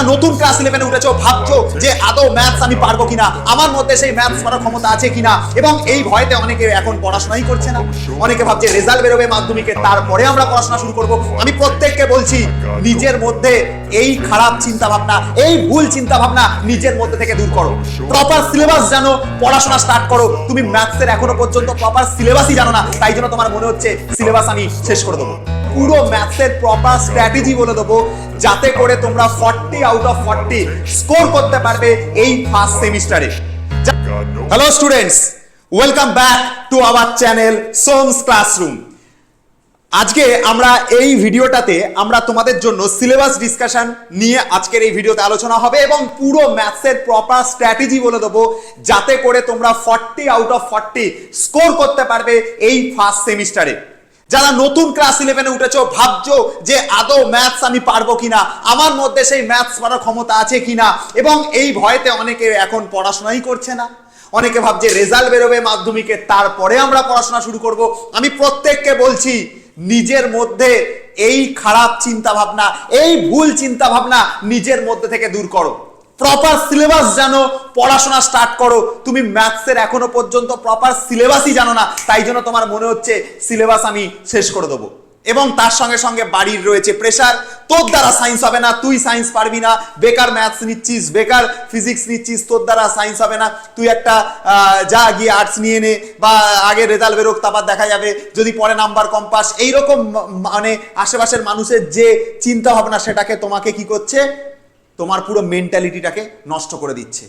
যারা নতুন ক্লাস ইলেভেনে উঠেছো, ভাবছ যে আদৌ ম্যাথস আমি পারব কিনা, আমার মধ্যে সেই ম্যাথস করার ক্ষমতা আছে কিনা, এবং এই ভয়তে অনেকে এখন পড়াশোনাই করছে না। অনেকে ভাবছে রেজাল্ট বেরোবে মাধ্যমিকে, তারপরে আমরা পড়াশোনা শুরু করব। আমি প্রত্যেককে বলছি, নিজের মধ্যে এই খারাপ চিন্তা ভাবনা এই ভুল চিন্তা ভাবনা নিজের মধ্যে থেকে দূর করো। প্রপার সিলেবাস জানো, পড়াশোনা স্টার্ট করো। তুমি ম্যাথসের এখনও পর্যন্ত প্রপার সিলেবাসই জানো না, তাই জন্য তোমার মনে হচ্ছে সিলেবাস আমি শেষ করে দেবো। পুরো ম্যাথসের প্রপার স্ট্র্যাটেজি বলে দেবো। যাতে করে তোমরা forty out of forty score করতে পারবে এই ফার্স্ট সেমিস্টারে hello students welcome back to our channel Soma's classroom আজকে আমরা এই ভিডিওটাতে আমরা তোমাদের জন্য সিলেবাস ডিসকাশন নিয়ে আজকের এই ভিডিওতে আলোচনা হবে এবং পুরো ম্যাথসের প্রপার স্ট্র্যাটেজি বলে দেবো। যাতে করে তোমরা forty out of forty score করতে পারবে এই ফার্স্ট সেমিস্টারে যারা নতুন ক্লাস ইলেভেনে উঠেছো, ভাবছ যে আদৌ ম্যাথস আমি পারব কিনা, আমার মধ্যে সেই ম্যাথস পারার ক্ষমতা আছে কিনা, এবং এই ভয়তে অনেকে এখন পড়াশোনাই করছে না। অনেকে ভাবছে রেজাল্ট বেরোবে মাধ্যমিকে, তারপরে আমরা পড়াশোনা শুরু করব। আমি প্রত্যেককে বলছি, নিজের মধ্যে এই খারাপ চিন্তা ভাবনা এই ভুল চিন্তা ভাবনা নিজের মধ্যে থেকে দূর করো। প্রপার সিলেবাস জানো, পড়াশোনা স্টার্ট করো। তুমি ম্যাথসের এখনও পর্যন্ত প্রপার সিলেবাসই জানো না, তাই জন্য তোমার মনে হচ্ছে সিলেবাস আমি শেষ করে দেবো। এবং তার সঙ্গে সঙ্গে বাড়ির রয়েছে প্রেশার তোর দ্বারা সায়েন্স হবে না, তুই সায়েন্স পারবি না, বেকার ম্যাথস নিচ্ছিস, বেকার ফিজিক্স নিচ্ছিস, তোর দ্বারা সায়েন্স হবে না, তুই একটা যা গিয়ে আর্টস নিয়ে নে, বা আগে রেজাল্ট বেরোক, তারপর দেখা যাবে, যদি পরে নাম্বার কম পাস। এইরকম মানে আশেপাশের মানুষের যে চিন্তা ভাবনা, সেটাকে তোমাকে কি করছে? তোমার পুরো মেন্টালিটিটাকে নষ্ট করে দিচ্ছে।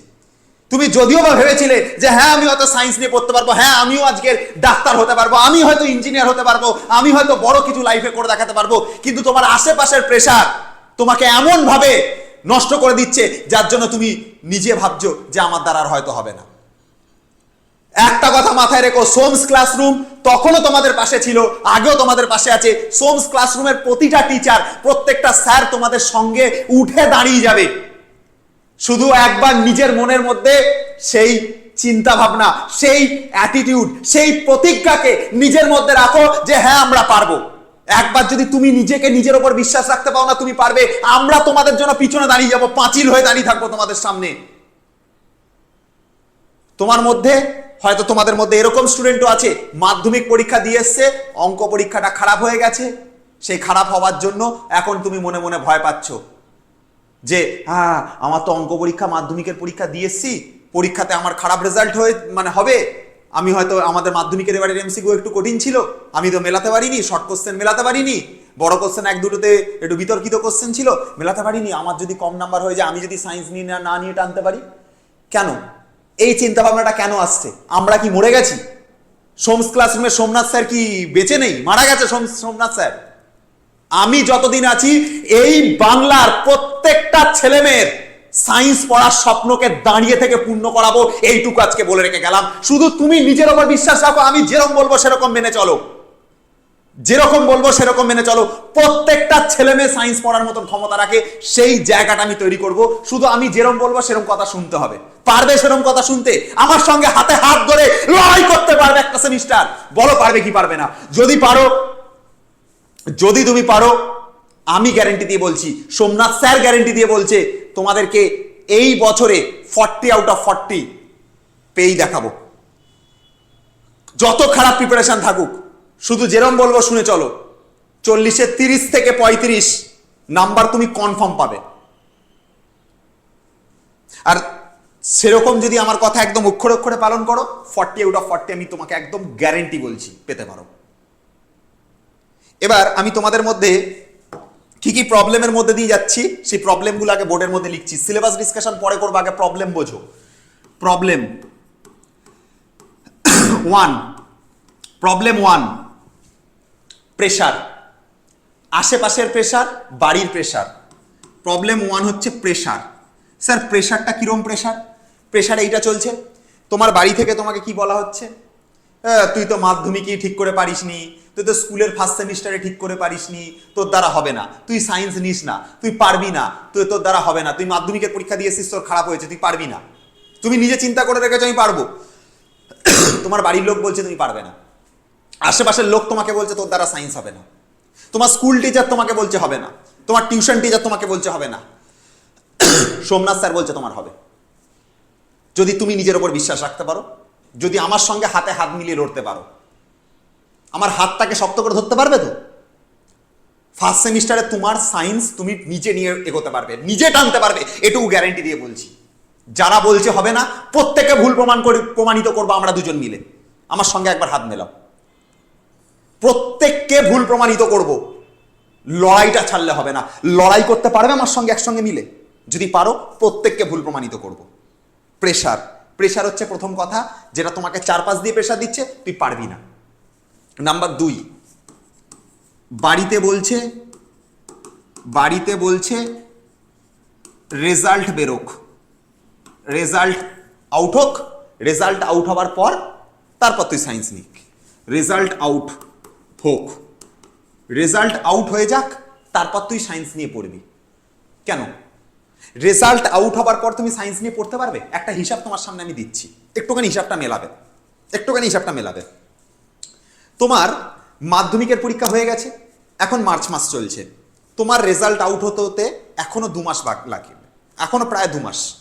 তুমি যদিও বা ভেবেছিলে যে হ্যাঁ আমি হয়তো সায়েন্স নিয়ে পড়তে পারব হ্যাঁ আমিও আজকের ডাক্তার হতে পারব, আমি হয়তো ইঞ্জিনিয়ার হতে পারব, আমি হয়তো বড় কিছু লাইফে করে দেখাতে পারব, কিন্তু তোমার আশেপাশের প্রেশার তোমাকে এমনভাবে নষ্ট করে দিচ্ছে, যার জন্য তুমি নিজে ভাবছ যে আমার দ্বারা হয়তো হবে না। একটা কথা মাথায় রেখো, সোমস ক্লাসরুম তখনও তোমাদের পাশে ছিল, আগেও তোমাদের পাশে আছে। সোমস ক্লাসরুমের প্রতিটা টিচার, প্রত্যেকটা স্যার তোমাদের সঙ্গে উঠে দাঁড়িয়ে যাবে। শুধু একবার নিজের মনের মধ্যে সেই চিন্তা ভাবনা সেই অ্যাটিটিউড সেই প্রতিজ্ঞাকে নিজের মধ্যে রাখো যে হ্যাঁ আমরা পারব। একবার যদি তুমি নিজেকে নিজের ওপর বিশ্বাস রাখতে পাও না, তুমি পারবে। আমরা তোমাদের জন্য পিছনে দাঁড়িয়ে যাব, পাঁচিল হয়ে দাঁড়িয়ে থাকব তোমাদের সামনে। তোমার মধ্যে হয়তো তোমাদের মধ্যে এরকম স্টুডেন্টও আছে, মাধ্যমিক পরীক্ষা দিয়ে এসছে, অঙ্ক পরীক্ষাটা খারাপ হয়ে গেছে, সেই খারাপ হওয়ার জন্য এখন তুমি মনে মনে ভয় পাচ্ছ যে হ্যাঁ আমার তো অঙ্ক পরীক্ষা, মাধ্যমিকের পরীক্ষা দিয়ে এসছি, পরীক্ষাতে আমার খারাপ রেজাল্ট হয়ে মানে হবে। আমি হয়তো আমাদের মাধ্যমিকের এবারে এমসিকিউ একটু কঠিন ছিল, আমি তো মেলাতে পারিনি শর্ট কোশ্চেন মেলাতে পারিনি, বড় কোশ্চেন এক দুটোতে একটু বিতর্কিত কোশ্চেন ছিল, মেলাতে পারিনি, আমার যদি কম নাম্বার হয়ে যায়, আমি যদি সায়েন্স নিয়ে না নিয়ে টানতে পারি? কেন? এই চিন্তা ভাবনাটা কেন আসছে? আমরা কি মরে গেছি? সোমস ক্লাসরুমে সোমনাথ স্যার কি বেঁচে নেই? মারা গেছে সোম- সোমনাথ স্যার। আমি যতদিন আছি, এই বাংলার প্রত্যেকটা ছেলেমেয়ের সায়েন্স পড়ার স্বপ্নকে দাঁড়িয়ে থেকে পূর্ণ করাবো, এইটুকু আজকে বলে রেখে গেলাম। শুধু তুমি নিজের ওপর বিশ্বাস রাখো, আমি যেরকম বলব সেরকম মেনে চলো। যেরকম বলব, সেরকম মেনে চলো। প্রত্যেকটা ছেলে মেয়ে সায়েন্স পড়ার মতন ক্ষমতা রাখে, সেই জায়গাটা আমি তৈরি করব। শুধু আমি যেরকম বলব সেরকম কথা শুনতে হবে। পারবে সেরকম কথা শুনতে? আমার সঙ্গে হাতে হাত ধরে লড়াই করতে পারবে একটা সেমিস্টার বলো, পারবে কি পারবে না? যদি পারো, যদি তুমি পারো, আমি গ্যারেন্টি দিয়ে বলছি, সোমনাথ স্যার গ্যারেন্টি দিয়ে বলছে, তোমাদেরকে এই বছরে ফর্টি আউট অফ ফর্টি পেয়েই দেখাবো। যত খারাপ প্রিপারেশন থাকুক শুধু যেরম বলব শুনে চলো। চল্লিশে তিরিশ থেকে পঁয়ত্রিশ নাম্বার তুমি কনফার্ম পাবে। আর সেরকম যদি আমার কথা একদম অক্ষরে অক্ষরে পালন করো ফর্টি আউট অফ ফর্টি আমি তোমাকে একদম গ্যারেন্টি বলছি, পেতে পারো। এবার আমি তোমাদের মধ্যে কি কি প্রবলেমের মধ্যে দিয়ে যাচ্ছি, সেই প্রবলেমগুলো আগে বোর্ডের মধ্যে লিখছি। সিলেবাস ডিসকাশন পরে করব, আগে প্রবলেম বোঝো। Problem one problem one pressure আশেপাশের প্রেশার বাড়ির প্রেশার প্রবলেম ওয়ান হচ্ছে প্রেশার স্যার প্রেশারটা কিরম প্রেশার প্রেশার এইটা চলছে। তোমার বাড়ি থেকে তোমাকে কি বলা হচ্ছে? "আহ, তুই তো মাধ্যমিকই ঠিক করে পারিসনি তুই তো স্কুলের ফার্স্ট সেমিস্টারে ঠিক করে পারিসনি তোর দ্বারা হবে না। তুই সায়েন্স নিস না তুই পারবি না তুই তোর দ্বারা হবে না। তুই মাধ্যমিকের পরীক্ষা দিয়েছিস তোর খারাপ হয়েছে তুই পারবি না। তুমি নিজে চিন্তা করে রেখেছো আমি পারব। তোমার বাড়ির লোক বলছে তুমি পারবে না। আশেপাশের লোক তোমাকে বলছে, তোর দ্বারা সায়েন্স হবে না। তোমার স্কুল টিচার তোমাকে বলছে, হবে না। তোমার টিউশন টিচার তোমাকে বলছে, হবে না। সোমনাথ স্যার বলছে, তোমার হবে। যদি তুমি নিজের ওপর বিশ্বাস রাখতে পারো, যদি আমার সঙ্গে হাতে হাত মিলিয়ে লড়তে পারো, আমার হাতটাকে শক্ত করে ধরতে পারবে তো? ফার্স্ট সেমিস্টারে তোমার সায়েন্স তুমি নিজে নিয়ে এগোতে পারবে, নিজে টানতে পারবে, এটুকু গ্যারেন্টি দিয়ে বলছি। যারা বলছে, হবে না, প্রত্যেকে ভুল প্রমাণ করে প্রমাণিত করব আমরা দুজন মিলে। আমার সঙ্গে একবার হাত মেলাও। প্রত্যেককে ভুল প্রমাণিত করব। লড়াইটা ছাড়লে হবে না। লড়াই করতে পারবে আমার সঙ্গে একসঙ্গে মিলে? যদি পারো, প্রত্যেককে ভুল প্রমাণিত করব। প্রেশার। প্রেশার হচ্ছে প্রথম কথা, যেটা তোমাকে চার পাঁচ দিয়ে প্রেশার দিচ্ছে, তুই পারবি না। নাম্বার দুই, বাড়িতে বলছে বাড়িতে বলছে, রেজাল্ট বেরোক। রেজাল্ট আউট হোক, রেজাল্ট আউট হওয়ার পর, তারপর তুই সায়েন্স নিক রেজাল্ট আউট হোক। রেজাল্ট আউট হয়ে যাক, তারপর তুই সায়েন্স নিয়ে পড়বি। কেন? রেজাল্ট আউট হবার পর তুমি সায়েন্স নিয়ে পড়তে পারবে? একটা হিসাব তোমার সামনে আমি দিচ্ছি। একটুখানি হিসাবটা মেলাবে। একটুখানি হিসাবটা মেলাবে। তোমার মাধ্যমিকের পরীক্ষা হয়ে গেছে, এখন মার্চ মাস চলছে। তোমার রেজাল্ট আউট হতে হতে এখনও দু মাস লাগে লাগবে। এখনও প্রায় দু মাস।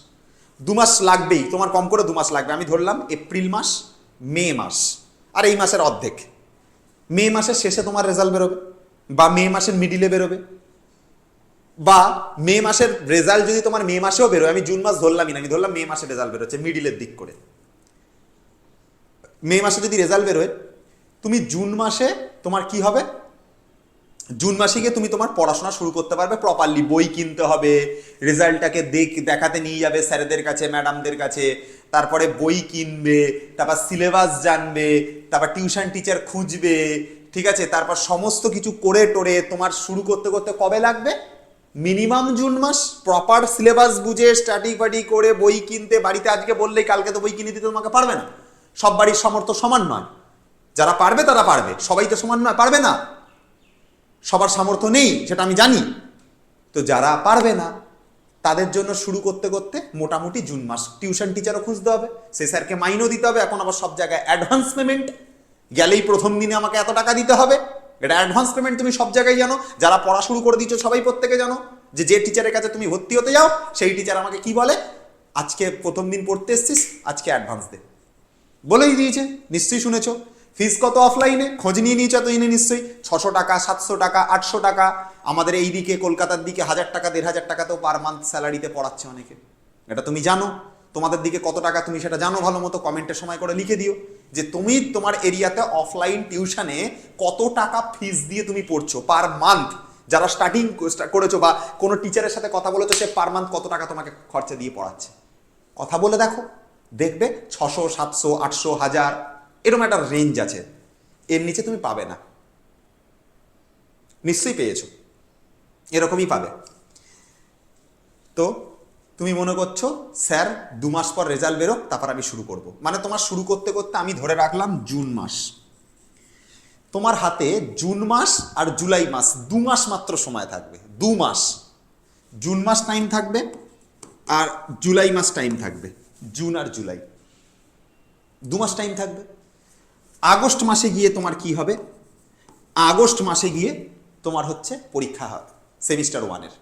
দু মাস লাগবেই, তোমার কম করে দু মাস লাগবে। আমি ধরলাম এপ্রিল মাস, মে মাস, আর এই মাসের অর্ধেক। মে মাসের শেষে তোমার রেজাল্ট বেরোবে, বা মে মাসের মিডিলে বেরোবে, বা মে মাসের রেজাল্ট যদি তোমার মে মাসেও বেরোয়, আমি জুন মাস ধরলামই না, আমি ধরলাম মে মাসে রেজাল্ট বেরোচ্ছে মিডিলের দিক করে। মে মাসে যদি রেজাল্ট বেরোয়, তুমি জুন মাসে তোমার কি হবে? জুন মাসে গিয়ে তুমি তোমার পড়াশোনা শুরু করতে পারবে প্রপারলি বই কিনতে হবে রেজাল্টটাকে দেখ, দেখাতে নিয়ে যাবে স্যারেদের কাছে ম্যাডামদের কাছে, তারপরে বই কিনবে, তারপর সিলেবাস জানবে, তারপর টিউশন টিচার খুঁজবে, ঠিক আছে? তারপর সমস্ত কিছু করে টোরে তোমার শুরু করতে করতে কবে লাগবে? মিনিমাম জুন মাস প্রপার সিলেবাস বুঝে স্টাডি ফাডি করে বই কিনতে, বাড়িতে আজকে বললেই কালকে তো বই কিনে দিতে তোমাকে পারবে না। সব বাড়ির সামর্থ্য সমান নয়। যারা পারবে তারা পারবে, সবাই তো সমান নয়, পারবে না। সবার সামর্থ্য নেই, সেটা আমি জানি। তো যারা পারবে না, তাদের জন্য শুরু করতে করতে মোটামুটি জুন মাস টিউশন টিচারও খুঁজতে হবে সে স্যারকে মাইনও দিতে হবে, এখন আবার সব জায়গায় অ্যাডভান্স পেমেন্ট গেলেই প্রথম দিনে আমাকে এত টাকা দিতে হবে। এটা অ্যাডভান্স পেমেন্ট তুমি সব জায়গায় জানো, যারা পড়া শুরু করে দিচ্ছ সবাই প্রত্যেকে জানো, যে যে টিচারের কাছে তুমি ভর্তি হতে যাও, সেই টিচার আমাকে কি বলে? আজকে প্রথম দিন পড়তে এসছিস, আজকে অ্যাডভান্স দে। বলেই দিয়েছে, নিশ্চয়ই শুনেছো। ফিস কত অফলাইনে খোঁজ নিয়ে নিয়েছো এতদিনে নিশ্চয়ই। ছশো টাকা, সাতশো টাকা, আটশো টাকা। আমাদের এই দিকে, কলকাতার দিকে হাজার টাকা, দেড় হাজার টাকাতেও পার মান্থ স্যালারিতে পড়াচ্ছে অনেকে। এটা তুমি জানো। তোমাদের দিকে কত টাকা তুমি সেটা জানো ভালো মতো? কমেন্টের সময় করে লিখে দিও। যে তুমি তোমার এরিয়াতে অফলাইন টিউশনে কত টাকা ফিস দিয়ে তুমি পড়ছো পার মান্থ যারা স্টার্টিং করেছ বা কোনো টিচারের সাথে কথা বলেছ, সে পার মান্থ কত টাকা তোমাকে খরচা দিয়ে পড়াচ্ছে? কথা বলে দেখো। দেখবে ছশো, সাতশো, আটশো, হাজার। এরকম একটা রেঞ্জ আছে। এর নিচে তুমি পাবে না। নিশ্চয়ই পেয়েছ। এরকমই পাবে। তো তুমি মনে করছ, স্যার, দু মাস পর রেজাল্ট বেরোক, তারপর আমি শুরু করব। মানে তোমার শুরু করতে করতে আমি ধরে রাখলাম জুন মাস। তোমার হাতে জুন মাস আর জুলাই মাস, দু মাস মাত্র সময় থাকবে। দু মাস। জুন মাস টাইম থাকবে আর জুলাই মাস টাইম থাকবে। জুন আর জুলাই। দু মাস টাইম থাকবে। আগস্ট মাসে গিয়ে তোমার কি হবে? আগস্ট মাসে গিয়ে তোমার হচ্ছে পরীক্ষা হবে সেমিস্টার ওয়ানের।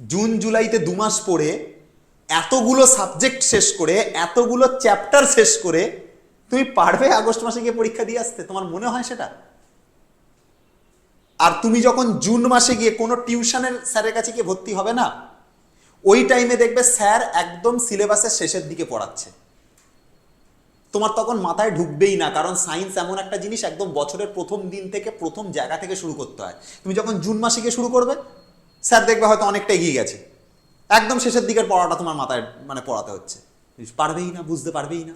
জুন, জুলাইতে দু মাস পড়ে এতগুলো সাবজেক্ট শেষ করে, এতগুলো চ্যাপ্টার শেষ করে, তুমি পারবে আগস্ট মাসে গিয়ে পরীক্ষা দিয়ে আসতে? তোমার মনে হয় সেটা? আর তুমি যখন জুন মাসে গিয়ে কোনো টিউশনের স্যারের কাছে গিয়ে ভর্তি হবে না, ওই টাইমে দেখবে স্যার একদম সিলেবাসের শেষের দিকে পড়াচ্ছে। তোমার তখন মাথায় ঢুকবেই না, কারণ সায়েন্স এমন একটা জিনিস একদম বছরের প্রথম দিন থেকে, প্রথম জায়গা থেকে শুরু করতে হয়। তুমি যখন জুন মাসে শুরু করবে, স্যার দেখবে হয়তো অনেকটা এগিয়ে গেছে। একদম শেষের দিকের পড়াটা তোমার মাথায় মানে পড়াতে হচ্ছে। পারবেই না, বুঝতে পারবেই না।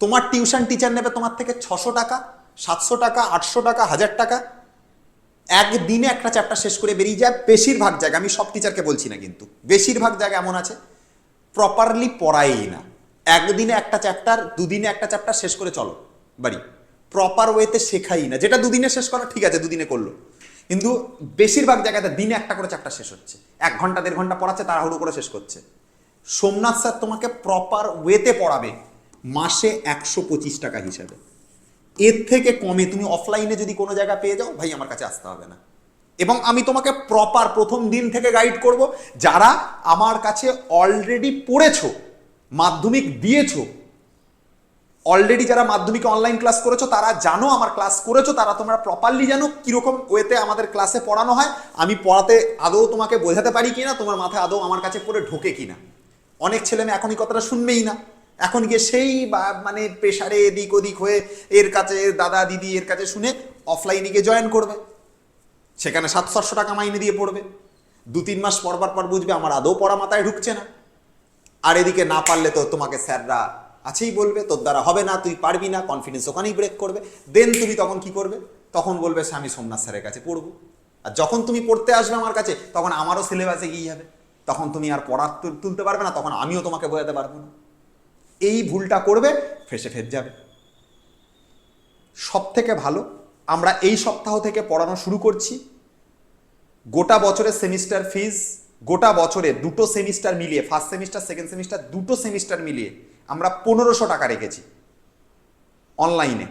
তোমার টিউশন টিচার নেবে তোমার থেকে ছশো টাকা, সাতশো টাকা, আটশো টাকা, হাজার টাকা। একদিনে একটা চ্যাপ্টার শেষ করে বেরিয়ে যায়, বেশিরভাগ জায়গা আমি সব টিচারকে বলছি না কিন্তু, বেশিরভাগ জায়গা এমন আছে প্রপারলি পড়াই না। একদিনে একটা চ্যাপ্টার দুদিনে একটা চ্যাপ্টার শেষ করে চলো, বাড়ি। প্রপার ওয়েতে শেখাই না। যেটা দুদিনে শেষ করা, ঠিক আছে, দুদিনে করল। কিন্তু বেশিরভাগ জায়গাতে দিনে একটা করে চ্যাপ্টার শেষ হচ্ছে। এক ঘণ্টা, দেড় ঘণ্টা পড়াচ্ছে, তাড়াহুড়ো করে শেষ করছে। সোমনাথ স্যার তোমাকে প্রপার ওয়েতে পড়াবে মাসে একশো পঁচিশ টাকা হিসাবে। এর থেকে কমে তুমি অফলাইনে যদি কোনো জায়গা পেয়ে যাও, ভাই, আমার কাছে আসতে হবে না। এবং আমি তোমাকে প্রপার প্রথম দিন থেকে গাইড করব, যারা আমার কাছে অলরেডি পড়েছো মাধ্যমিক দিয়েছ। অলরেডি যারা মাধ্যমিকে অনলাইন ক্লাস করেছ, তারা জানো আমার ক্লাস করেছ, তারা তোমরা প্রপারলি জানো কীরকম ওয়েতে আমাদের ক্লাসে পড়ানো হয়। আমি পড়াতে আদৌ তোমাকে বোঝাতে পারি কি না তোমার মাথায় আদৌ আমার কাছে পড়ে ঢোকে কি না অনেক ছেলে মেয়ে এখন এই কথাটা শুনবেই না। এখন গিয়ে সেই বা- মানে প্রেশারে এদিক ওদিক হয়ে এর কাছে দাদা, দিদি এর কাছে শুনে অফলাইনে গিয়ে জয়েন করবে। সেখানে সাতশো টাকা মাইনে দিয়ে পড়বে। দু তিন মাস পরবার পর বুঝবে আমার আদৌ পড়া মাথায় ঢুকছে না। আর এদিকে না পারলে তো তোমাকে স্যাররা আছেই বলবে, তোর দ্বারা হবে না, তুই পারবি না কনফিডেন্স ওখানেই ব্রেক করবে। দেন তুমি তখন কি করবে? তখন বলবে "সে আমি সোমনাথ স্যারের কাছে পড়ব। আর যখন তুমি পড়তে আসবে আমার কাছে, তখন আমারও সিলেবাসে গিয়ে যাবে তখন তুমি আর পড়া তুল- তুলতে পারবে না, তখন আমিও তোমাকে বোঝাতে পারব না। এই ভুলটা করবে, ফেসে ফেস যাবে। সব থেকে ভালো, আমরা এই সপ্তাহ থেকে পড়ানো শুরু করছি। গোটা বছরের সেমিস্টার ফিজ গোটা বছরে দুটো সেমিস্টার মিলিয়ে ফার্স্ট সেমিস্টার সেকেন্ড সেমিস্টার দুটো সেমিস্টার মিলিয়ে আমরা পনেরোশো টাকা রেখেছি অনলাইনে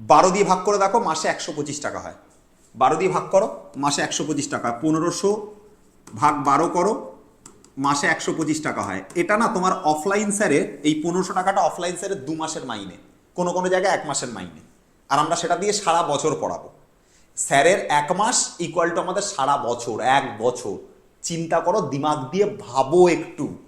বারো দিয়ে ভাগ করে দেখো, মাসে একশো পঁচিশ টাকা হয়। বারো দিয়ে ভাগ করো, মাসে একশো পঁচিশ টাকা। পনেরোশো ভাগ বারো করো, মাসে একশো পঁচিশ টাকা হয়। এটা না তোমার অফলাইন স্যারে এই পনেরোশো টাকাটা অফলাইন স্যারের দু মাসের মাইনে। কোনো কোনো জায়গায় এক মাসের মাইনে। আর আমরা সেটা দিয়ে সারা বছর পড়াবো। স্যারের এক মাস ইকুয়াল টু আমাদের সারা বছর, এক বছর। চিন্তা করো, দিমাগ দিয়ে ভাবো একটু।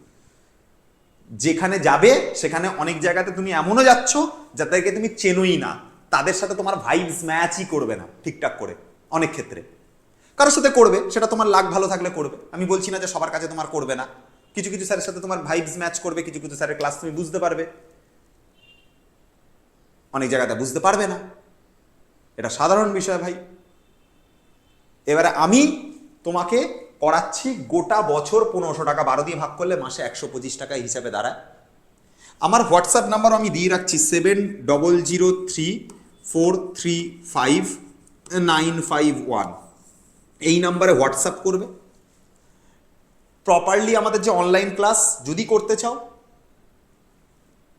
যেখানে যাবে, সেখানে অনেক জায়গাতে তুমি এমনও যাচ্ছ যাদেরকে তুমি চেনোই না। তাদের সাথে তোমার ভাইবস ম্যাচই করবে না, ঠিকঠাক করে, অনেক ক্ষেত্রে। কারোর সাথে করবে, সেটা তোমার লাগ ভালো থাকলে করবে। আমি বলছি না যে সবার কাছে তোমার করবে না। কিছু কিছু স্যারের সাথে তোমার ভাইবস ম্যাচ করবে, কিছু কিছু স্যারের ক্লাস তুমি বুঝতে পারবে। অনেক জায়গাতে বুঝতে পারবে না। এটা সাধারণ বিষয় ভাই। এবারে আমি তোমাকে করাচ্ছি গোটা বছর পনেরোশো টাকা, বারো দিয়ে ভাগ করলে মাসে একশো পঁচিশ টাকা হিসাবে দাঁড়ায়। আমার হোয়াটসঅ্যাপ নাম্বার আমি দিয়ে রাখছি seven double zero three four three five nine five one. এই নাম্বারে হোয়াটসঅ্যাপ করবে। প্রপারলি আমাদের যে অনলাইন ক্লাস যদি করতে চাও,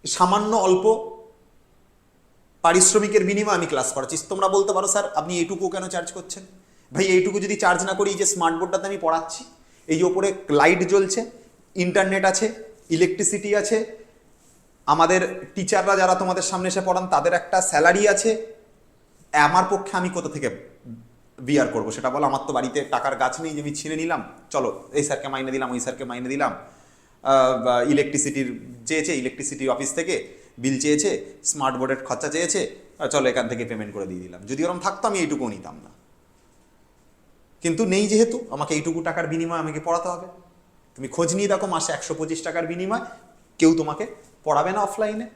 সামান্য অল্প পারিশ্রমিকের বিনিময়ে আমি ক্লাস করাচ্ছি। তোমরা বলতে পারো, স্যার, আপনি এইটুকু কেন চার্জ করছেন? ভাই, এইটুকু যদি চার্জ না করি, এই যে স্মার্ট বোর্ডটাতে আমি পড়াচ্ছি, এই ওপরে লাইট জ্বলছে ইন্টারনেট আছে ইলেকট্রিসিটি আছে, আমাদের টিচাররা যারা তোমাদের সামনে এসে পড়ান, তাদের একটা স্যালারি আছে, আমার পক্ষে আমি কোথা থেকে বিয়ার করব? সেটা বলো, আমার তো বাড়িতে টাকার গাছ নেই, যে আমি ছিঁড়ে নিলাম, চলো, এই স্যারকে মাইনে দিলাম, ওই স্যারকে মাইনে দিলাম ইলেকট্রিসিটির চেয়েছে ইলেকট্রিসিটি অফিস থেকে বিল চেয়েছে স্মার্ট বোর্ডের খরচা চেয়েছে চলো এখান থেকে পেমেন্ট করে দিয়ে দিলাম। যদি ওরকম থাকতো, আমি এইটুকু নিতাম না। কিন্তু নেই যেহেতু, আমাকে এইটুকু টাকার বিনিময়ে আমাকে পড়াতে হবে। তুমি খোঁজ নিয়ে দেখো মাসে একশো পঁচিশ টাকার বিনিময় কেউ তোমাকে পড়াবে না অফলাইনে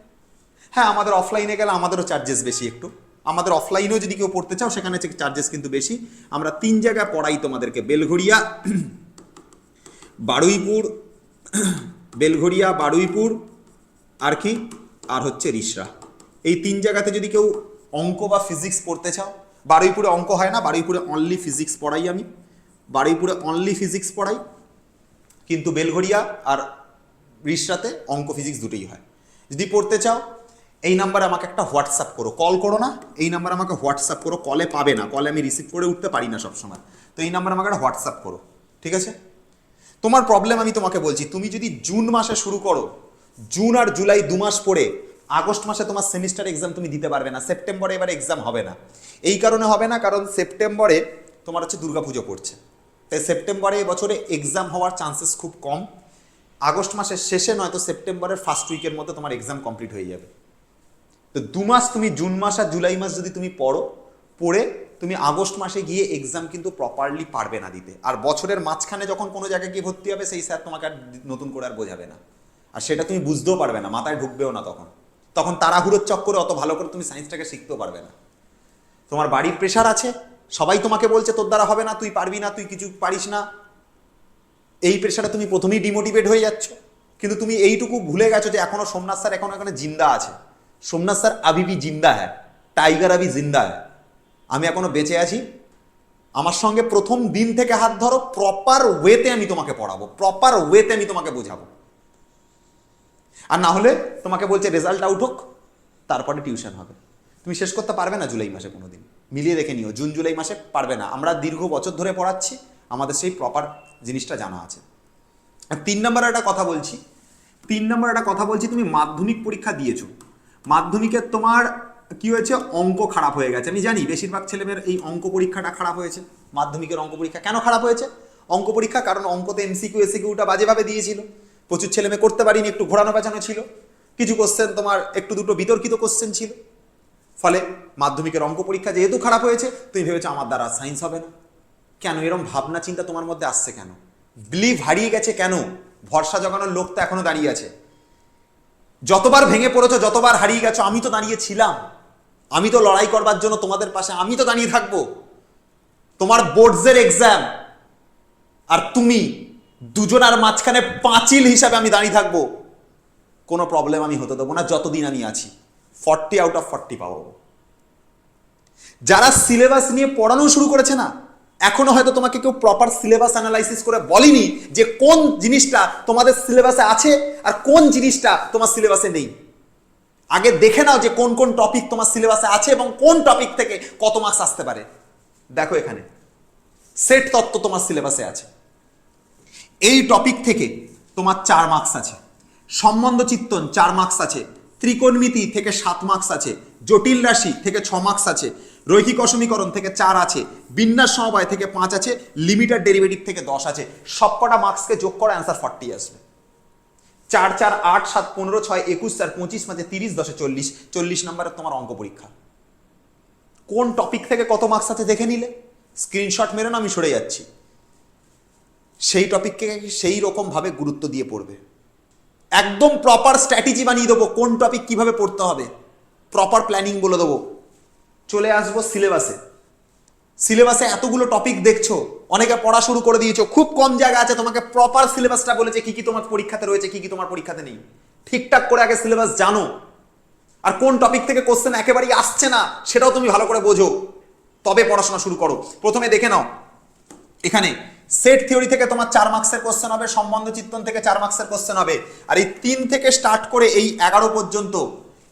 হ্যাঁ আমাদের অফলাইনে গেলে আমাদেরও চার্জেস বেশি একটু। আমাদের অফলাইনেও যদি কেউ পড়তে চাও, সেখানে চার্জেস কিন্তু বেশি। আমরা তিন জায়গায় পড়াই তোমাদেরকে। বেলঘড়িয়া, বারুইপুর বেলঘড়িয়া, বারুইপুর, আর কি, আর হচ্ছে রিসরা। এই তিন জায়গাতে যদি কেউ অঙ্ক বা ফিজিক্স পড়তে চাও বারুইপুরে অঙ্ক হয় না, বারুইপুরে অনলি ফিজিক্স পড়াই আমি। বারুইপুরে অনলি ফিজিক্স পড়াই, কিন্তু বেলঘড়িয়া আর রিসরাতে অঙ্ক ফিজিক্স দুটোই হয়। যদি পড়তে চাও, এই নাম্বারে আমাকে একটা হোয়াটসঅ্যাপ করো কল করো না, এই নাম্বারে আমাকে হোয়াটসঅ্যাপ করো কলে পাবে না কলে আমি রিসিভ করে উঠতে পারি না সবসময়। তো এই নাম্বারে আমাকে একটা হোয়াটসঅ্যাপ করো, ঠিক আছে? তোমার প্রবলেম আমি তোমাকে বলছি, তুমি যদি জুন মাসে শুরু করো, জুন আর জুলাই দু মাস পরে আগস্ট মাসে তোমার সেমিস্টার এক্সাম তুমি দিতে পারবে না, সেপ্টেম্বরে এবার এক্সাম হবে না। এই কারণে হবে না, কারণ সেপ্টেম্বরে তোমার হচ্ছে দুর্গাপুজো পড়ছে। তাই সেপ্টেম্বরে এবছরে এক্সাম হওয়ার চান্সেস খুব কম। আগস্ট মাসের শেষে নয়তো সেপ্টেম্বরের ফার্স্ট উইকের মধ্যে তোমার এক্সাম কমপ্লিট হয়ে যাবে। তো দু মাস তুমি জুন মাস আর জুলাই মাস যদি তুমি পড়ো, পড়ে তুমি আগস্ট মাসে গিয়ে এক্সাম কিন্তু প্রপারলি পারবে না দিতে। আর বছরের মাঝখানে যখন কোনো জায়গায় গিয়ে ভর্তি হবে, সেই স্যার তোমাকে আর নতুন করে আর বোঝাবে না। আর সেটা তুমি বুঝতেও পারবে না, মাথায় ঢুকবেও না তখন। তখন তাড়াহুড়োর চক্করে অত ভালো করে তুমি সায়েন্সটাকে শিখতেও পারবে না। তোমার বাড়ির প্রেশার আছে, সবাই তোমাকে বলছে, তোর দ্বারা হবে না, তুই পারবি না, তুই কিছু পারিস না। এই প্রেশারে তুমি প্রথমেই ডিমোটিভেট হয়ে যাচ্ছ। কিন্তু তুমি এইটুকু ভুলে গেছো যে এখনও সোমনাথ স্যার এখনও এখানে জিন্দা আছে। সোমনাথ স্যার আবি ভি জিন্দা হ্যাঁ টাইগার আবি জিন্দা হ্যাঁ আমি এখনও বেঁচে আছি। আমার সঙ্গে প্রথম দিন থেকে হাত ধরো প্রপার ওয়েতে আমি তোমাকে পড়াবো প্রপার ওয়েতে আমি তোমাকে বোঝাবো। আর না হলে তোমাকে বলছে রেজাল্ট আউট হোক, তারপরে টিউশন হবে। তুমি শেষ করতে পারবে না জুলাই মাসে কোনো দিন মিলিয়ে দেখে নিও, জুন জুলাই মাসে পারবে না। আমরা দীর্ঘ বছর ধরে পড়াচ্ছি, আমাদের সেই প্রপার জিনিসটা জানা আছে। আর তিন নম্বর একটা কথা বলছি, তিন নম্বর একটা কথা বলছি, তুমি মাধ্যমিক পরীক্ষা দিয়েছ। মাধ্যমিকের তোমার কি হয়েছে? অঙ্ক খারাপ হয়ে গেছে। আমি জানি বেশিরভাগ ছেলেমেয়ের এই অঙ্ক পরীক্ষাটা খারাপ হয়েছে। মাধ্যমিকের অঙ্ক পরীক্ষা কেন খারাপ হয়েছে? অঙ্ক পরীক্ষা কারণ অঙ্কতে এমসিকিউ এসিকিউটা বাজেভাবে দিয়েছিল। প্রচুর ছেলেমেয়ে করতে পারিনি, একটু ঘোরানো পেঁচানো ছিল। কিছু কোশ্চেন তোমার, একটু দুটো বিতর্কিত কোশ্চেন ছিল। ফলে মাধ্যমিকের অঙ্ক পরীক্ষা যেহেতু খারাপ হয়েছে, তুমি ভেবেছো আমার দ্বারা সায়েন্স হবে না। কেন? এরকম ভাবনা চিন্তা তোমার মধ্যে আসছে কেন? বিলিভ হারিয়ে গেছে কেন? ভরসা জগানোর লোক তো এখনও দাঁড়িয়ে আছে। যতবার ভেঙে পড়েছো, যতবার হারিয়ে গেছো, আমি তো দাঁড়িয়ে ছিলাম। আমি তো লড়াই করবার জন্য তোমাদের পাশে, আমি তো দাঁড়িয়ে থাকব। তোমার বোর্ডসের এক্সাম আর তুমি দুজনার মাঝখানে পাঁচিল হিসাবে আমি দাঁড়িয়ে থাকব। কোনো প্রবলেম আমি হতে দেবো না, যতদিন আমি আছি। ফর্টি আউট অফ ফর্টি পাবো। যারা সিলেবাস নিয়ে পড়ানো শুরু করেছে না, এখনও হয়তো তোমাকে কেউ প্রপার সিলেবাস অ্যানালাইসিস করে বলেনি যে কোন জিনিসটা তোমাদের সিলেবাসে আছে আর কোন জিনিসটা তোমার সিলেবাসে নেই। আগে দেখে নাও যে কোন কোন টপিক তোমার সিলেবাসে আছে এবং কোন টপিক থেকে কত মার্কস আসতে পারে। দেখো এখানে। সেট তত্ত্ব তোমার সিলেবাসে আছে। এই টপিক থেকে তোমার চার মার্কস আছে। সম্বন্ধ চিত্তন চার মার্কস আছে। ত্রিকোণমিতি থেকে সাত মার্কস আছে। জটিল রাশি থেকে ছ মার্কস আছে। রৈখিক অসমীকরণ থেকে চার আছে। বিন্যাস সমবায় থেকে পাঁচ আছে। লিমিটার ডেরিভেটিভ থেকে দশ আছে। সবকটা মার্কসকে যোগ করে অ্যান্সার ফর্টি আসবে। চার চার, আট, সাত, পনেরো, ছয়, একুশ, চার, পঁচিশ মাঝে তিরিশ, দশে চল্লিশ। চল্লিশ নম্বরের তোমার অঙ্ক পরীক্ষা। কোন টপিক থেকে কত মার্কস আছে দেখে নিলে? স্ক্রিনশট মেরে না আমি সরে যাচ্ছি। সেই টপিককে সেই রকমভাবে গুরুত্ব দিয়ে পড়বে। একদম প্রপার স্ট্র্যাটেজি বানিয়ে দেবো, কোন টপিক কীভাবে পড়তে হবে। প্রপার প্ল্যানিং বলে দেবো। চলে আসব সিলেবাসে সিলেবাসে এতগুলো টপিক দেখছ, অনেকে পড়া শুরু করে দিয়েছ, খুব কম জায়গা আছে, তোমাকে প্রপার সিলেবাসটা বলেছে কি কি তোমার পরীক্ষাতে রয়েছে, কি কি তোমার পরীক্ষাতে নেই। ঠিকঠাক করে আগে সিলেবাস জানো। আর কোন টপিক থেকে কোশ্চেন একেবারেই আসছে না, সেটাও তুমি ভালো করে বোঝো। তবে পড়াশোনা শুরু করো। প্রথমে দেখে নাও। এখানে সেট থিওরি থেকে তোমার চার মার্কসের কোশ্চেন হবে, সম্বন্ধ চিত্তন থেকে চার মার্কসের কোশ্চেন হবে। আর এই তিন থেকে স্টার্ট করে এই এগারো পর্যন্ত,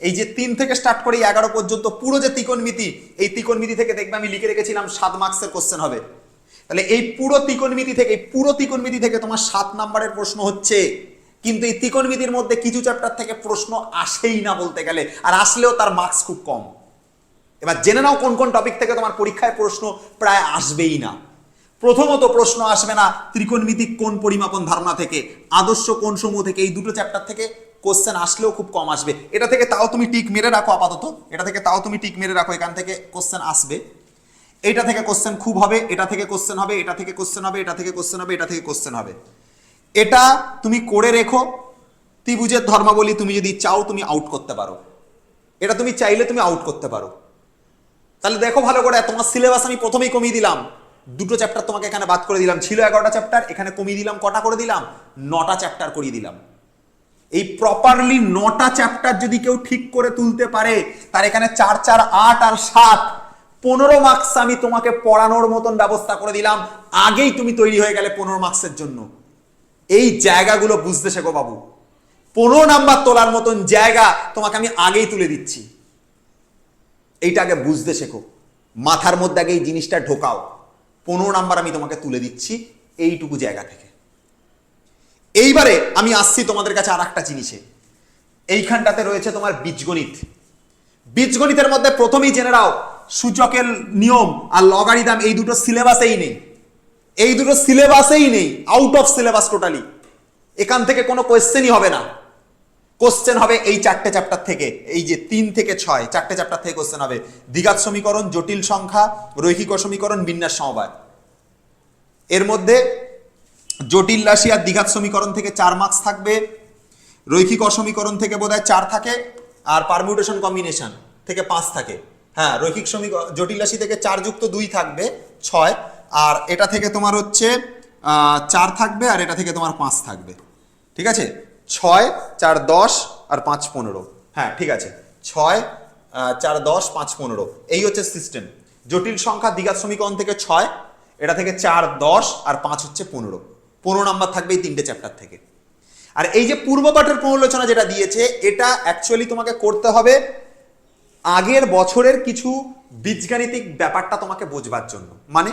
এই যে তিন থেকে স্টার্ট করে এই এগারো পর্যন্ত পুরো যে ত্রিকোণমিতি এই ত্রিকোণমিতি থেকে দেখবে আমি লিখে রেখেছিলাম সাত মার্কসের কোশ্চেন হবে। তাহলে এই পুরো ত্রিকোণমিতি থেকে, এই পুরো ত্রিকোণমিতি থেকে তোমার সাত নাম্বারের প্রশ্ন হচ্ছে। কিন্তু এই ত্রিকোণমিতির মধ্যে কিছু চ্যাপ্টার থেকে প্রশ্ন আসেই না বলতে গেলে, আর আসলেও তার মার্কস খুব কম। এবার জেনে নাও কোন কোন টপিক থেকে তোমার পরীক্ষায় প্রশ্ন প্রায় আসবেই না। প্রথমত প্রশ্ন আসবে না, ত্রিকোণমিতিক কোন পরিমাপন ধারণা থেকে। আদর্শ কোন সমূহ থেকে, এই দুটো চ্যাপ্টার থেকে কোশ্চেন আসলেও খুব কম আসবে। এটা থেকে তাও তুমি টিক মেরে রাখো আপাতত। এটা থেকে তাও তুমি টিক মেরে রাখো, এখান থেকে কোশ্চেন আসবে। এটা থেকে কোশ্চেন খুব হবে, এটা থেকে কোশ্চেন হবে, এটা থেকে কোশ্চেন হবে, এটা থেকে কোশ্চেন হবে, এটা থেকে কোশ্চেন হবে। এটা তুমি করে রেখো, ত্রিভুজের ধর্মাবলী তুমি যদি চাও, তুমি আউট করতে পারো। এটা তুমি চাইলে তুমি আউট করতে পারো। তাহলে দেখো ভালো করে, তোমার সিলেবাস আমি প্রথমেই কমিয়ে দিলাম। দুটো চ্যাপ্টার তোমাকে এখানে বাদ করে দিলাম। ছিল এগারোটা চ্যাপ্টার এখানে কমিয়ে দিলাম, কটা করে দিলাম? নটা চ্যাপ্টার করিয়ে দিলাম। এই প্রপারলি নটা চ্যাপ্টার যদি কেউ ঠিক করে তুলতে পারে, তার এখানে চার চার, আট আর সাত, পনেরো মার্কস আমি তোমাকে পড়ানোর মতন ব্যবস্থা করে দিলাম। আগেই তুমি তৈরি হয়ে গেলে পনেরো মার্কসের জন্য। এই জায়গাগুলো বুঝতে শেখো বাবু। পনেরো নাম্বার তোলার মতন জায়গা তোমাকে আমি আগেই তুলে দিচ্ছি। এইটা আগে বুঝতে শেখো। মাথার মধ্যে আগে এই জিনিসটা ঢোকাও। পনেরো নাম্বার আমি তোমাকে তুলে দিচ্ছি এইটুকু জায়গা থেকে। এইবারে আমি আসছি তোমাদের কাছে আর একটা জিনিসে। এইখানটাতে রয়েছে তোমার বীজগণিত। বীজগণিতের মধ্যে প্রথমেই জেনে নাও, সূচকের নিয়ম আর লগারিদম এই দুটো সিলেবাসেই নেই। এই দুটো সিলেবাসেই নেই আউট অফ সিলেবাস টোটালি এখান থেকে কোনো কোয়েশ্চেনই হবে না। কোশ্চেন হবে এই চারটে চ্যাপ্টার থেকে। এই যে তিন থেকে ছয়, চারটে চ্যাপ্টার থেকে কোশ্চেন হবে। দ্বিঘাত সমীকরণ, জটিল সংখ্যা, রৈখিক সমীকরণ, বিন্যাস সমবায়। এর মধ্যে জটিল রাশি আর দ্বিঘাত সমীকরণ থেকে চার মার্কস থাকবে। রৈখিক অসমীকরণ থেকে বোধহয় চার থাকে আর পারমিউটেশন কম্বিনেশন থেকে পাঁচ থাকে। হ্যাঁ রৈখিক সমীকরণ, জটিল রাশি থেকে চার যুক্ত দুই থাকবে, ছয়। আর এটা থেকে তোমার হচ্ছে চার থাকবে আর এটা থেকে তোমার পাঁচ থাকবে। ঠিক আছে? ছয়, চার, দশ আর পাঁচ, পনেরো। হ্যাঁ ঠিক আছে। ছয় চার, দশ, পাঁচ, পনেরো। এই হচ্ছে সিস্টেম জটিল সংখ্যা দ্বিঘাত সমীকরণ থেকে ছয়, এটা থেকে চার, দশ আর পাঁচ হচ্ছে পনেরো। পনেরো নাম্বার থাকবে এই তিনটে চ্যাপ্টার থেকে। আর এই যে পূর্বপাঠের পুনর্লোচনা যেটা দিয়েছে, এটা অ্যাকচুয়ালি তোমাকে করতে হবে আগের বছরের কিছু বীজগাণিতিক ব্যাপারটা তোমাকে বোঝবার জন্য। মানে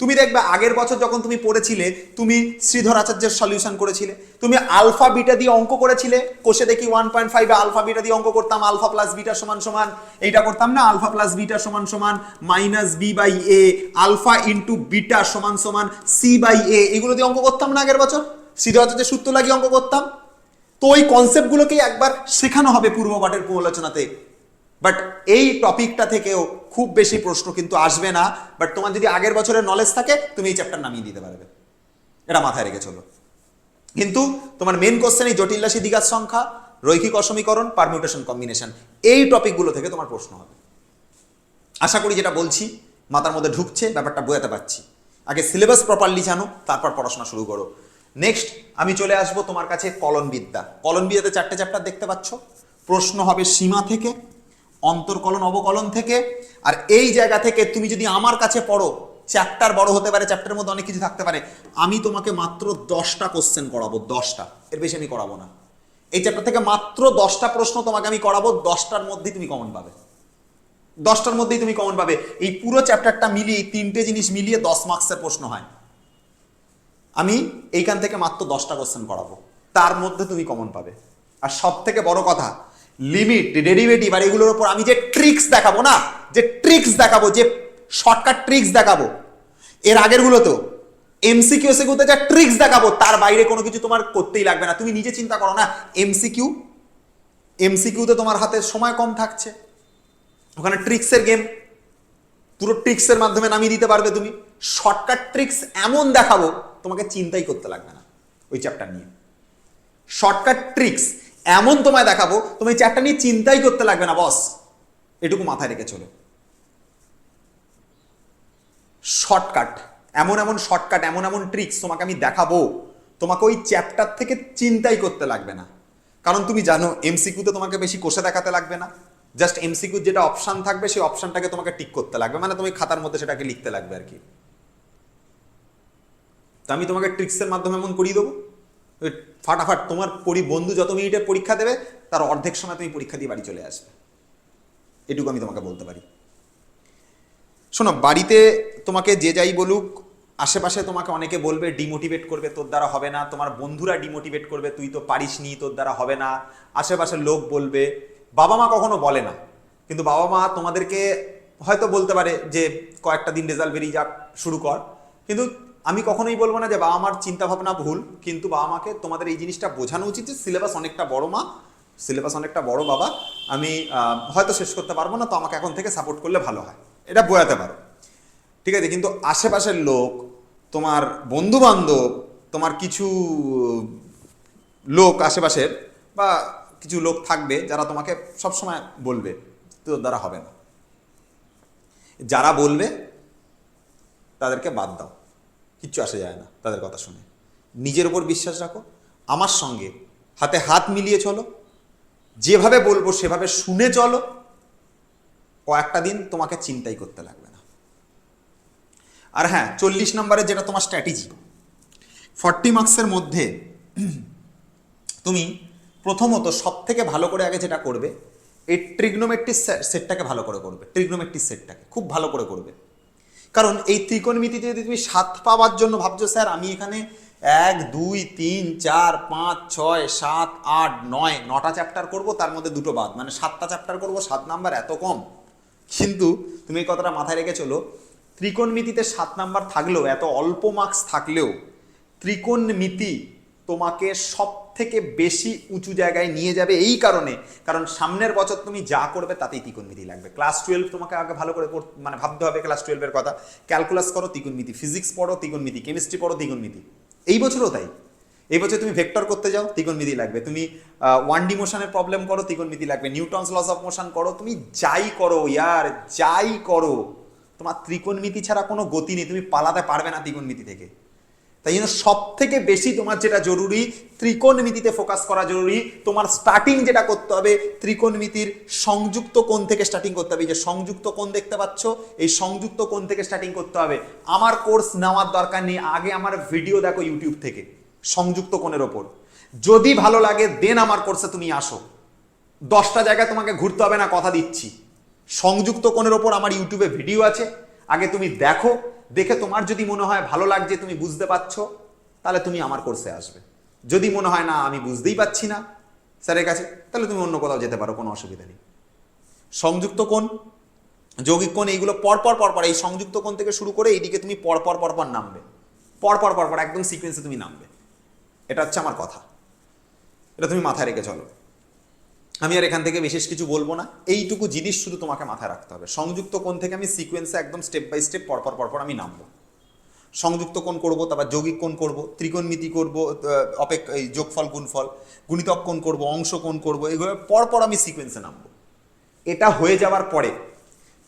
তুমি দেখবে আগের বছর যখন তুমি পড়েছিলে, তুমি শ্রীধর আচার্যের সলিউশন করেছিলে। তুমি আলফা বিটা দিয়ে অঙ্ক করেছিলে। কোষে দেখি ওয়ান পয়েন্ট ফাইভে আলফা বিটা দিয়ে অঙ্ক করতাম আলফা প্লাস বিটা সমান সমান। এইটা করতাম না আলফা প্লাস বিটা সমান সমান minus B by A alpha into beta সমান সমান সি বাই এ এগুলো দিয়ে অঙ্ক করতাম না আগের বছর। শ্রীধর আচার্যের সূত্র লাগিয়ে অঙ্ক করতাম। তো ওই কনসেপ্টগুলোকেই একবার শেখানো হবে পূর্ব পাঠের আলোচনাতে বাট এই টপিকটা থেকেও খুব বেশি প্রশ্ন কিন্তু আসবে না। বাট তোমার যদি আগের বছরের নলেজ থাকে, তুমি এই চ্যাপ্টার নামিয়ে দিতে পারবে। এটা মাথায় রেখে চলো। কিন্তু তোমার মেন কোশ্চেন এই জটিল রাশি দ্বিঘাত সংখ্যা, রৈখিক অসমীকরণ পারমিউটেশন কম্বিনেশন এই টপিকগুলো থেকে তোমার প্রশ্ন হবে। আশা করি যেটা বলছি, মাথার মধ্যে ঢুকছে, ব্যাপারটা বোঝাতে পারছি। আগে সিলেবাস প্রপারলি জানো, তারপর পড়াশোনা শুরু করো। নেক্সট আমি চলে আসব তোমার কাছে কলন বিদ্যা কলন বিদ্যাতে চারটে চ্যাপ্টার দেখতে পাচ্ছ। প্রশ্ন হবে সীমা থেকে অন্তর্কলন, অবকলন থেকে। আর এই জায়গা থেকে তুমি যদি আমার কাছে পড়ো চ্যাপ্টার বড় হতে পারে চ্যাপ্টারের মধ্যে অনেক কিছু থাকতে পারে। আমি তোমাকে মাত্র দশটা কোশ্চেন করাবো, দশটা। এর বেশি আমি করাবো না। এই চ্যাপ্টার থেকে মাত্র দশটা প্রশ্ন তোমাকে আমি করাবো, দশটার মধ্যেই তুমি কমন পাবে। দশটার মধ্যেই তুমি কমন পাবে। এই পুরো চ্যাপ্টারটা মিলিয়ে, তিনটে জিনিস মিলিয়ে দশ মার্কসের প্রশ্ন হয়। আমি এইখান থেকে মাত্র দশটা কোশ্চেন করাবো। তার মধ্যে তুমি কমন পাবে। আর সব থেকে বড় কথা লিমিট ডেরিভেটিভ আর এগুলোর উপর আমি যে ট্রিক্স দেখাবো না, যে ট্রিক্স দেখাবো, যে শর্টকাট ট্রিক্স দেখাবো, এর আগের গুলোতেও এমসিকিউ সেগুলোতে যা ট্রিক্স দেখাবো, তার বাইরে কোনো কিছু তোমার করতেই লাগবে না। তুমি নিজে চিন্তা করো না এমসিকিউ এমসিকিউতে তোমার হাতে সময় কম থাকছে। ওখানে ট্রিক্সের গেম পুরো ট্রিক্সের মাধ্যমে নামিয়ে দিতে পারবে তুমি। শর্টকাট ট্রিক্স এমন দেখাবো, তোমাকে চিন্তাই করতে লাগবে না। ওই চ্যাপ্টার নিয়ে। শর্টকাট ট্রিক্স এমন তোমায় দেখাবো, তুমি চ্যাপ্টার নিয়ে চিন্তাই করতে লাগবে না বস এটুকু মাথায় রেখে চলো। শর্টকাট এমন এমন শর্টকাট এমন এমন ট্রিক্স তোমাকে আমি দেখাবো। তোমাকে ওই চ্যাপ্টার থেকে চিন্তাই করতে লাগবে না। কারণ তুমি জানো এমসিকিউতে তোমাকে বেশি কষে দেখাতে লাগবে না। জাস্ট এমসিকিউ যেটা অপশান থাকবে, সেই অপশনটাকে তোমাকে টিক করতে লাগবে। মানে তুমি খাতার মধ্যে সেটাকে লিখতে লাগবে আর কি। তো আমি তোমাকে ট্রিক্সের মাধ্যমে এমন করিয়ে দেবো। ফাটাফাট তোমার পরি বন্ধু যত মিনিটের পরীক্ষা দেবে, তার অর্ধেক সময় তুমি পরীক্ষা দিয়ে বাড়ি চলে আসবে। এটুকু আমি তোমাকে বলতে পারি। শোনো, বাড়িতে তোমাকে যে যাই বলুক, আশেপাশে তোমাকে অনেকে বলবে ডিমোটিভেট করবে, তোর দ্বারা হবে না। তোমার বন্ধুরা ডিমোটিভেট করবে, তুই তো পারিস নি, তোর দ্বারা হবে না। আশেপাশের লোক বলবে, বাবা মা কখনো বলে না। কিন্তু বাবা মা তোমাদেরকে হয়তো বলতে পারে যে, কয়েকটা দিন রেজাল্ট বেরিয়ে যাক, শুরু কর। কিন্তু আমি কখনোই বলব না যে বাবা মার চিন্তা ভাবনা ভুল, কিন্তু বাবা মাকে তোমাদের এই জিনিসটা বোঝানো উচিত যে সিলেবাস অনেকটা বড় মা সিলেবাস অনেকটা বড় বাবা। আমি হয়তো শেষ করতে পারব না, তো আমাকে এখন থেকে সাপোর্ট করলে ভালো হয়। এটা বোঝাতে পারো। ঠিক আছে, কিন্তু আশেপাশের লোক, তোমার বন্ধু বান্ধব তোমার কিছু লোক আশেপাশের বা কিছু লোক থাকবে যারা তোমাকে সবসময় বলবে তোর দ্বারা হবে না। যারা বলবে, তাদেরকে বাদ দাও। কিচ্ছু আসে যায় না, তাদের কথা শুনে। নিজের উপর বিশ্বাস রাখো, আমার সঙ্গে হাতে হাত মিলিয়ে চলো, যেভাবে বলব সেভাবে শুনে চলো। কয়েকটা দিন তোমাকে চিন্তাই করতে লাগবে না। আর হ্যাঁ চল্লিশ নম্বরে যেটা তোমার স্ট্র্যাটেজি ফর্টি মার্কসের মধ্যে তুমি প্রথমত সব থেকে ভালো করে আগে যেটা করবে, এই ট্রিগনোমেট্রিক সেটটাকে ভালো করে করবে ট্রিগনোমেট্রিক সেটটাকে খুব ভালো করে করবে। কারণ এই ত্রিকোণমিতিতে যদি তুমি সাত পাওয়ার জন্য ভাবছ, স্যার, আমি এখানে এক, দুই, তিন, চার, পাঁচ, ছয়, সাত, আট, নয়, নটা চ্যাপ্টার করব, তার মধ্যে দুটো বাদ। মানে সাতটা চ্যাপ্টার করব, সাত নাম্বার এত কম। কিন্তু তুমি এই কথাটা মাথায় রেখে চলো, ত্রিকোণমিতিতে সাত নাম্বার থাকলেও, এত অল্প মার্কস থাকলেও, ত্রিকোণমিতি তোমাকে সব থেকে বেশি উঁচু জায়গায় নিয়ে যাবে এই কারণে। কারণ সামনের বছর তুমি যা করবে তাতেই ত্রিকোণমিতি লাগবে। ক্লাস টুয়েলভ তোমাকে আগে ভালো করে মানে ভাবতে হবে ক্লাস টুয়েলভের কথা। ক্যালকুলাস করো ত্রিকোণমিতি, ফিজিক্স পড়ো ত্রিকোণমিতি, কেমিস্ট্রি পড়ো ত্রিকোণমিতি। এই বছরও তাই। এই বছর তুমি ভেক্টর করতে যাও, ত্রিকোণমিতি লাগবে। তুমি ওয়ান ডি মোশনের প্রবলেম করো, ত্রিকোণমিতি লাগবে। নিউটনস লস অফ মোশন করো, তুমি যাই করো ইয়ার, যাই করো, তোমার ত্রিকোণমিতি ছাড়া কোনো গতি নেই, তুমি পালাতে পারবে না ত্রিকোণমিতি থেকে। তাই জন্য সব থেকে বেশি তোমার যেটা জরুরি, ত্রিকোণমিতিতে ফোকাস করা জরুরি। তোমার স্টার্টিং যেটা করতে হবে, ত্রিকোণমিতির সংযুক্ত কোণ থেকে স্টার্টিং করতে হবে। যে সংযুক্ত কোণ দেখতে পাচ্ছ, এই সংযুক্ত কোণ থেকে স্টার্টিং করতে হবে। আমার কোর্স নেওয়ার দরকার নেই, আগে আমার ভিডিও দেখো ইউটিউব থেকে, সংযুক্ত কোণের ওপর। যদি ভালো লাগে দেন আমার কোর্সে তুমি আসো। দশটা জায়গায় তোমাকে ঘুরতে হবে না, কথা দিচ্ছি। সংযুক্ত কোণের ওপর আমার ইউটিউবে ভিডিও আছে। আগে তুমি দেখো, দেখে তোমার যদি মনে হয় ভালো লাগছে, তুমি বুঝতে পারছ, তাহলে তুমি আমার কোর্সে আসবে। যদি মনে হয় না, আমি বুঝতেই পাচ্ছি না, স্যারের কাছে, তাহলে তুমি অন্য কোথাও যেতে পারো, কোনো অসুবিধা নেই। সংযুক্ত কোণ, যৌগিক কোণ, এইগুলো পরপর পরপর, এই সংযুক্ত কোণ থেকে শুরু করে এইদিকে তুমি পরপর পরপর নামবে। পরপর পরপর, একদম সিকোয়েন্সে তুমি নামবে। এটা হচ্ছে আমার কথা। এটা তুমি মাথায় রেখে চলো। আমি আর এখান থেকে বিশেষ কিছু বলব না। এইটুকু জিনিস শুধু তোমাকে মাথায় রাখতে হবে। সংযুক্ত কোণ থেকে আমি সিকোয়েন্সে একদম স্টেপ বাই স্টেপ পরপর পরপর আমি নামবো। সংযুক্ত কোণ করব, তারপর যৌগিক কোণ করব, ত্রিকোণমিতি করব অপেক, এই যোগফল, গুণফল, গুণিতক কোণ করব, অংশ কোণ করব, এগুলো পরপর আমি সিকোয়েন্সে নামবো। এটা হয়ে যাওয়ার পরে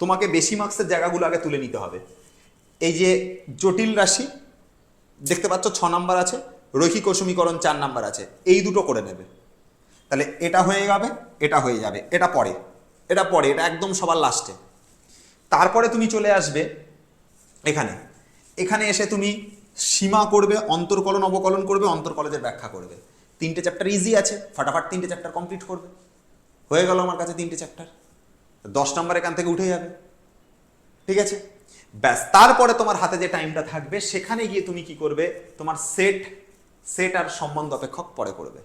তোমাকে বেশি মার্কসের জায়গাগুলো আগে তুলে নিতে হবে। এই যে জটিল রাশি, দেখতে পাচ্ছ ছ নাম্বার আছে, রৈখিক সমীকরণ চার নাম্বার আছে, এই দুটো করে নেবে। তাহলে এটা হয়ে যাবে, এটা হয়ে যাবে, এটা পরে এটা পরে, এটা একদম সবার লাস্টে তারপরে তুমি চলে আসবে এখানে। এখানে এসে তুমি সীমা করবে, অন্তর্কলন, অবকলন করবে অন্তর্কলজের ব্যাখ্যা করবে। তিনটে চ্যাপ্টার ইজি আছে, ফাটাফাট তিনটে চ্যাপ্টার কমপ্লিট করবে। হয়ে গেল আমার কাছে তিনটে চ্যাপ্টার দশ নম্বর এখান থেকে উঠে যাবে। ঠিক আছে? ব্যাস, তারপরে তোমার হাতে যে টাইমটা থাকবে, সেখানে গিয়ে তুমি কি করবে? তোমার সেট সেট আর সম্বন্ধ অপেক্ষক পরে করবে।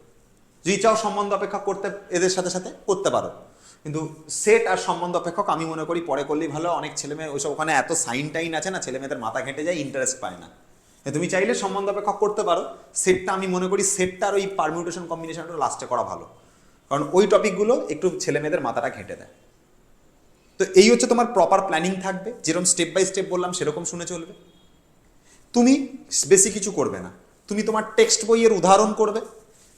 যদি চাও সম্বন্ধ অপেক্ষক করতে, এদের সাথে সাথে করতে পারো। কিন্তু সেট আর সম্বন্ধ অপেক্ষক আমি মনে করি পরে করলেই ভালো। অনেক ছেলে মেয়ে ওইসব ওখানে এত সাইন টাইন আছে না, ছেলে মেয়েদের মাথা ঘেঁটে যায় ইন্টারেস্ট পায় না। তুমি চাইলে সম্বন্ধ অপেক্ষক করতে পারো। সেটটা আমি মনে করি সেটটা আর ওই পারমিউটেশন কম্বিনেশনটা লাস্টে করা ভালো। কারণ ওই টপিকগুলো একটু ছেলে মেয়েদের মাথাটা ঘেঁটে দেয়। তো এই হচ্ছে তোমার প্রপার প্ল্যানিং থাকবে। যেরকম স্টেপ বাই স্টেপ বললাম, সেরকম শুনে চলবে। তুমি বেশি কিছু করবে না। তুমি তোমার টেক্সট বইয়ের উদাহরণ করবে।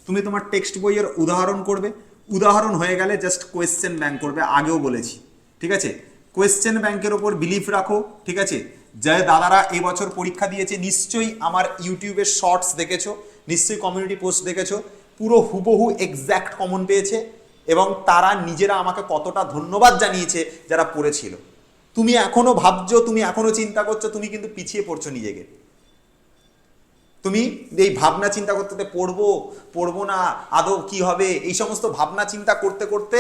তুমি তোমার টেক্সট বইয়ের উদাহরণ করবে। উদাহরণ হয়ে গেলে জাস্ট কোয়েশ্চেন ব্যাংক করবে, আগেও বলেছি। ঠিক আছে? কোয়েশ্চেন ব্যাংকের ওপর বিলিফ রাখো, ঠিক আছে? যে দাদারা এবছর পরীক্ষা দিয়েছে, নিশ্চয়ই আমার ইউটিউবের শর্টস দেখেছ, নিশ্চয়ই কমিউনিটি পোস্ট দেখেছ, পুরো হুবহু এক্স্যাক্ট কমন পেয়েছে এবং তারা নিজেরা আমাকে কতটা ধন্যবাদ জানিয়েছে যারা পড়েছিল। তুমি এখনও ভাবছ, তুমি এখনও চিন্তা করছ, তুমি কিন্তু পিছিয়ে পড়ছো নিজেকে। তুমি এই ভাবনা চিন্তা করতে পড়ব পড়ব না, আদৌ কি হবে? এই সমস্ত ভাবনা চিন্তা করতে করতে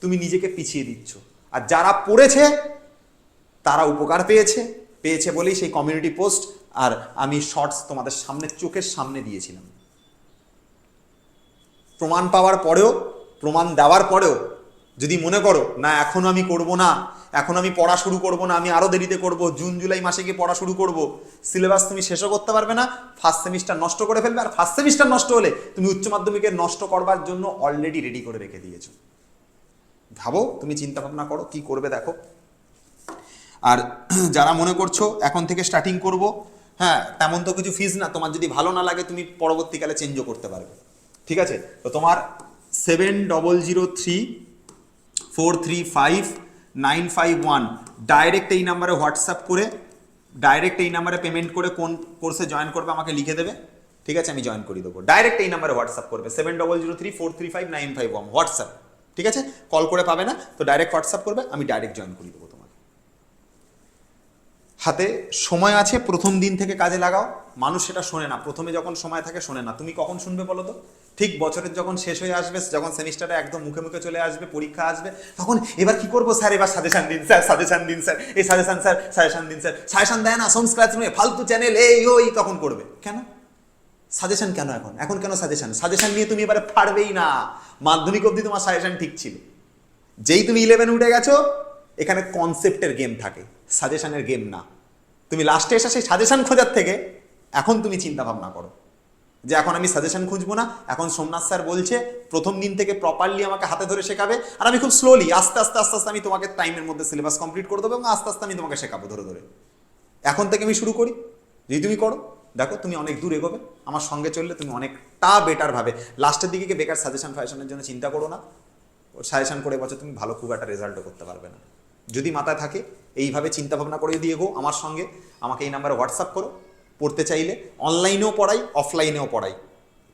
তুমি নিজেকে পিছিয়ে দিচ্ছ। আর যারা পড়েছে, তারা উপকার পেয়েছে। পেয়েছে বলেই সেই কমিউনিটি পোস্ট আর আমি শর্টস তোমাদের সামনে, চোখের সামনে দিয়েছিলাম। প্রমাণ পাওয়ার পরেও, প্রমাণ দেওয়ার পরেও যদি মনে করো, না, এখন আমি করব না, এখন আমি পড়া শুরু করব না, আমি আরও দেরিতে করব, জুন, জুলাই মাসে গিয়ে পড়া শুরু করব, সিলেবাস তুমি শেষও করতে পারবে না ফার্স্ট সেমিস্টার নষ্ট করে ফেলবে, আর ফার্স্ট সেমিস্টার নষ্ট হলে তুমি উচ্চ মাধ্যমিকের নষ্ট করবার জন্য অলরেডি রেডি করে রেখে দিয়েছ। ভাবো, তুমি চিন্তা ভাবনা করো, কি করবে দেখো। আর যারা মনে করছ, এখন থেকে স্টার্টিং করব হ্যাঁ তেমন তো কিছু ফিজ না, তোমার যদি ভালো না লাগে, তুমি পরবর্তীকালে চেঞ্জও করতে পারবে। ঠিক আছে? তো তোমার seven double zero three four three five nine five one direct এই নাম্বারে হোয়াটসঅ্যাপ করে ডাইরেক্ট এই নাম্বারে পেমেন্ট করে কোন কোর্সে জয়েন করবে আমাকে লিখে দেবে। ঠিক আছে, আমি জয়েন করে দেবো। ডাইরেক্ট এই নাম্বারে হোয়াটসঅ্যাপ করবে। Seven double zero three four three five nine five one WhatsApp ঠিক আছে? কল করে পাবে না, তো ডাইরেক্ট হোয়াটসঅ্যাপ করবে, আমি ডাইরেক্ট জয়েন করে দেবো তোমাকে। হাতে সময় আছে, প্রথম দিন থেকে কাজে লাগাও। মানুষ সেটা শোনে না। প্রথমে যখন সময় থাকে, শোনে না। তুমি কখন শুনবে বলো তো? ঠিক বছরের যখন শেষ হয়ে আসবে, যখন সেমিস্টারে একদম মুখে মুখে চলে আসবে, পরীক্ষা আসবে, তখন এবার কি করব স্যার? এবার সাজেশন দিন, স্যার সাজেশন দিন, স্যার। এই সাজেশন স্যার সাজেশন দিন, স্যার। সাজেশন দেয় না সোম স্ক্র্যাচ নিয়ে ফালতু চ্যানেল এই, ওই, তখন করবে। কেন? সাজেশন কেন এখন? এখন কেন সাজেশন সাজেশন নিয়ে তুমি এবারে পারবেই না। মাধ্যমিক অবধি তোমার সাজেশন ঠিক ছিল। যেই তুমি ইলেভেন উঠে গেছো, এখানে কনসেপ্টের গেম থাকে। সাজেশনের গেম না। তুমি লাস্টে এসে সেই সাজেশন খোঁজার থেকে এখন তুমি চিন্তা ভাবনা করো। যে এখন আমি সাজেশন খুঁজবো না, এখন সোমনাথ স্যার বলছে, প্রথম দিন থেকে প্রপারলি আমাকে হাতে ধরে শেখাবে, আর আমি খুব স্লোলি আস্তে আস্তে আস্তে আস্তে আমি তোমাকে টাইমের মধ্যে সিলেবাস কমপ্লিট করে দেবো এবং আস্তে আস্তে আমি তোমাকে শেখাবো ধরে ধরে। এখন থেকে আমি শুরু করি। যদি তুমি করো, দেখো তুমি অনেক দূর এগোবে, আমার সঙ্গে চললে তুমি অনেকটা বেটার ভাবে। লাস্টের দিকে বেকার সাজেশন ফাজেশনের জন্য চিন্তা করো না। সাজেশন করে বছর তুমি ভালো খুব একটা রেজাল্টও করতে পারবে না। যদি মাথায় থাকে, এইভাবে চিন্তা ভাবনা করে দিয়ে গো আমার সঙ্গে। আমাকে এই নাম্বারে হোয়াটসঅ্যাপ করো। পড়তে চাইলে অনলাইনেও পড়াই অফলাইনেও পড়াই।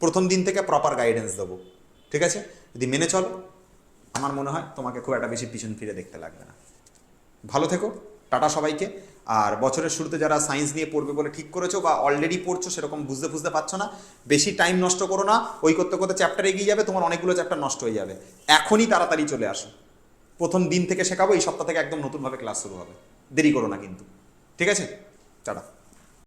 প্রথম দিন থেকে প্রপার গাইডেন্স দেবো। ঠিক আছে? যদি মেনে চলো, আমার মনে হয় তোমাকে খুব একটা বেশি পিছন ফিরে দেখতে লাগবে না। ভালো থেকো, টাটা সবাইকে। আর বছরের শুরুতে যারা সায়েন্স নিয়ে পড়বে বলে ঠিক করেছ বা অলরেডি পড়ছো, সেরকম বুঝতে বুঝতে পারছ না, বেশি টাইম নষ্ট করো না। ওই করতে করতে চ্যাপ্টার এগিয়ে যাবে, তোমার অনেকগুলো চ্যাপ্টার নষ্ট হয়ে যাবে। এখনই তাড়াতাড়ি চলে আসো। প্রথম দিন থেকে শেখাবো, এই সপ্তাহ থেকে একদম নতুনভাবে ক্লাস শুরু হবে। দেরি করো না কিন্তু। ঠিক আছে? টাটা।